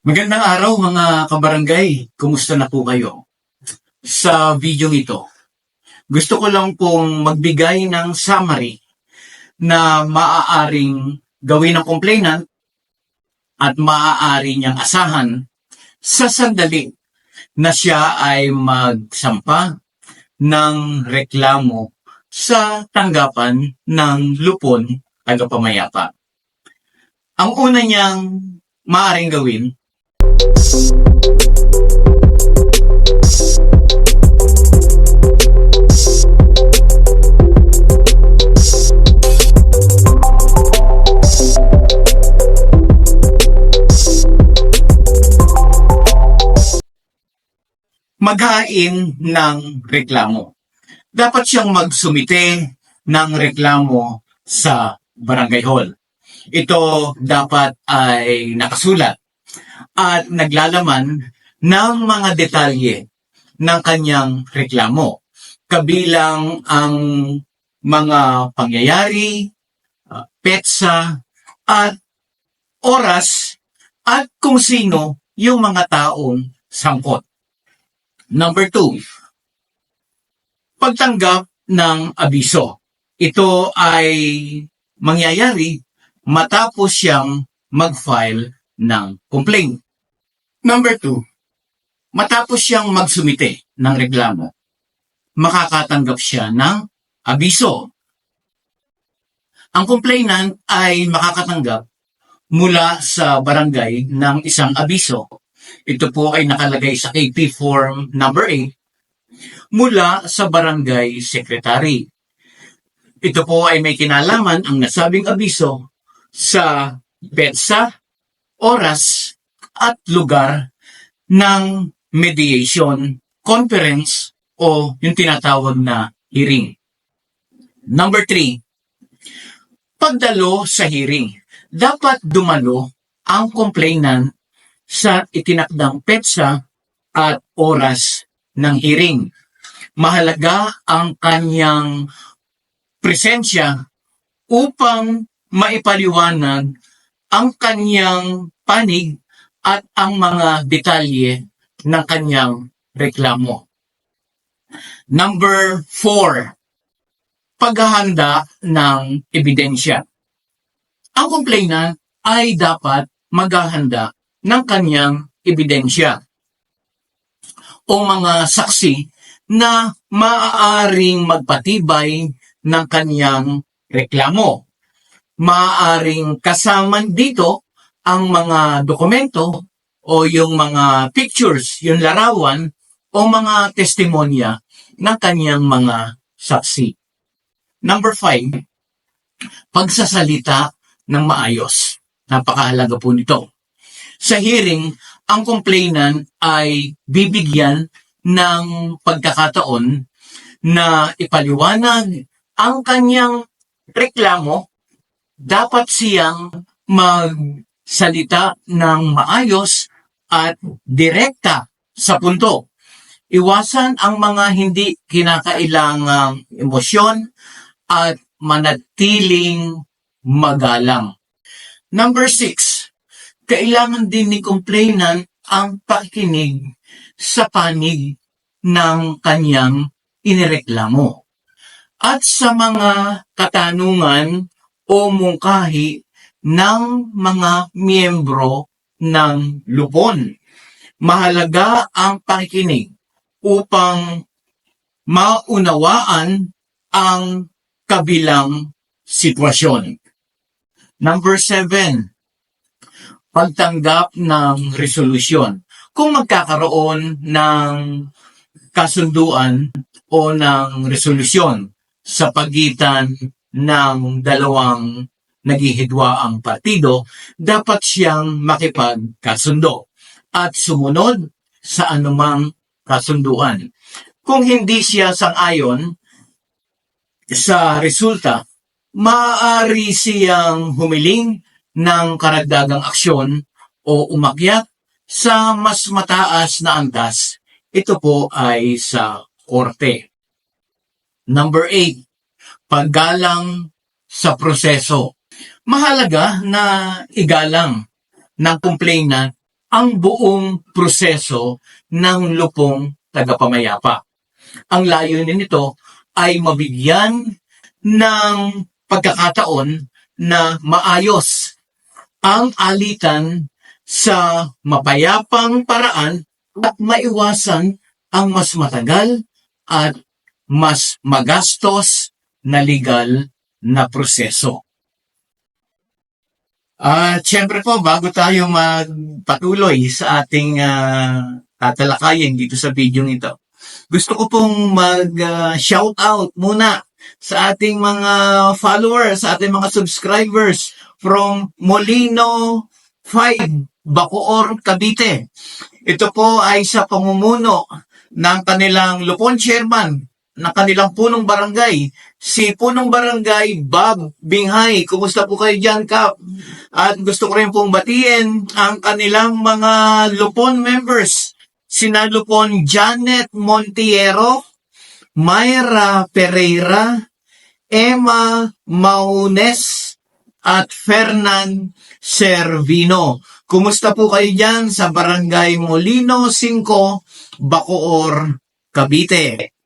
Magandang araw mga kabarangay. Kumusta na po kayo? Sa video ito, gusto ko lang pong magbigay ng summary na maaaring gawin ng complainant at maaari niyang asahan sa sandali na siya ay magsampa ng reklamo sa tanggapan ng lupon tagapamayapa. Ang una niyang maaaring gawin maghain ng reklamo. Dapat siyang magsumite ng reklamo sa barangay hall. Ito dapat ay nakasulat at naglalaman ng mga detalye ng kanyang reklamo. Kabilang ang mga pangyayari, uh, petsa, at oras at kung sino yung mga taong sangkot. Number two, pagtanggap ng abiso. Ito ay mangyayari matapos siyang mag-file ng complaint. Number two, matapos siyang magsumite ng reklamo, makakatanggap siya ng abiso. Ang complainant ay makakatanggap mula sa barangay ng isang abiso. Ito po ay nakalagay sa KP Form number 8 mula sa barangay secretary. Ito po ay may kinalaman ang nasabing abiso sa petsa, oras, at lugar ng mediation conference o yung tinatawag na hearing. Number three, pagdalo sa hearing. Dapat dumalo ang complainant sa itinakdang petsa at oras ng hearing. Mahalaga ang kanyang presensya upang maipaliwanag ang kanyang panig at ang mga detalye ng kanyang reklamo. Number four, paghahanda ng ebidensya. Ang complainant ay dapat maghahanda ng kanyang ebidensya o mga saksi na maaaring magpatibay ng kanyang reklamo. Maaaring kasama dito ang mga dokumento o yung mga pictures, yung larawan o mga testimonya ng kanyang mga saksi. Number five, pagsasalita ng maayos. Napakahalaga po nito. Sa hearing, ang complainant ay bibigyan ng pagkakataon na ipaliwanag ang kanyang reklamo. Dapat siyang magsalita ng maayos at direkta sa punto. Iwasan ang mga hindi kinakailangang emosyon at manatiling magalang. Number six, kailangan din ni complainant ang pakikinig sa panig ng kanyang inireklamo. At sa mga katanungan o mungkahi ng mga miyembro ng lupon. Mahalaga ang pakikinig upang maunawaan ang kabilang sitwasyon. Number seven, pagtanggap ng resolusyon. Kung magkakaroon ng kasunduan o ng resolusyon sa pagitan ng dalawang naghihidwa ang partido, dapat siyang makipagkasundo at sumunod sa anumang kasunduan. Kung hindi siya sang-ayon sa resulta, maaari siyang humiling ng karagdagang aksyon o umakyat sa mas mataas na antas. Ito po ay sa korte. Number 8, paggalang sa proseso. Mahalaga na igalang ng complainant ang buong proseso ng lupong tagapamayapa. Ang layunin nito ay mabigyan ng pagkakataon na maayos ang alitan sa mapayapang paraan at maiwasan ang mas matagal at mas magastos na legal na proseso. At syempre po, bago tayo magpatuloy sa ating ah, tatalakayin dito sa video ito, gusto ko pong mag-shout out muna sa ating mga followers, sa ating mga subscribers from Molino 5, Bacoor, Cavite. Ito po ay sa pamumuno ng kanilang Lupon Chairman ng kanilang punong barangay. Si punong barangay, Bob Binghay. Kumusta po kayo dyan, Kap? At gusto ko rin pong batiin ang kanilang mga Lupon members. Sina Lupon Janet Montiero, Mayra Pereira, Emma Maunes, at Fernan Servino. Kumusta po kayo dyan sa Barangay Molino 5, Bacoor, Cavite?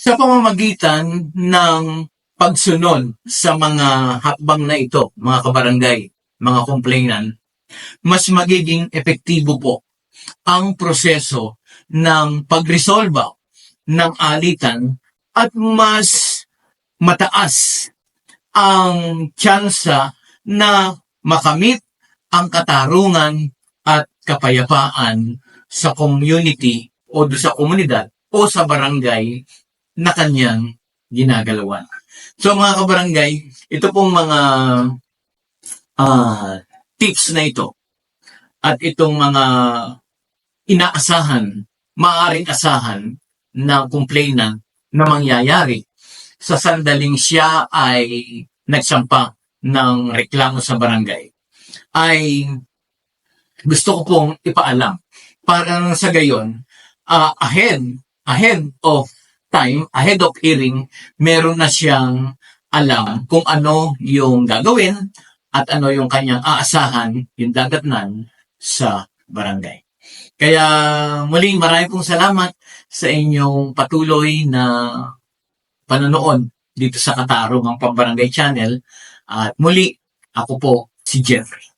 Sa pamamagitan ng pagsunod sa mga hakbang na ito, mga kabarangay, mga complainant, mas magiging epektibo po ang proseso ng pagresolba ng alitan at mas mataas ang tsansa na makamit ang katarungan at kapayapaan sa community o sa komunidad o sa barangay na kanyang ginagalawan. So mga kabarangay, ito pong mga ah, tips na ito at itong mga inaasahan, maaaring asahan ng complainant na mangyayari sa sandaling siya ay nagsampa ng reklamo sa barangay ay gusto ko pong ipaalam para sa gayon ah, ahead ahead of time ahead of hearing meron na siyang alam kung ano yung gagawin at ano yung kanyang aasahan yung dagatnan sa barangay. Kaya muli maraming pong salamat sa inyong patuloy na panonood dito sa Katarong ang Pambarangay Channel. At muli, ako po si Jeffrey.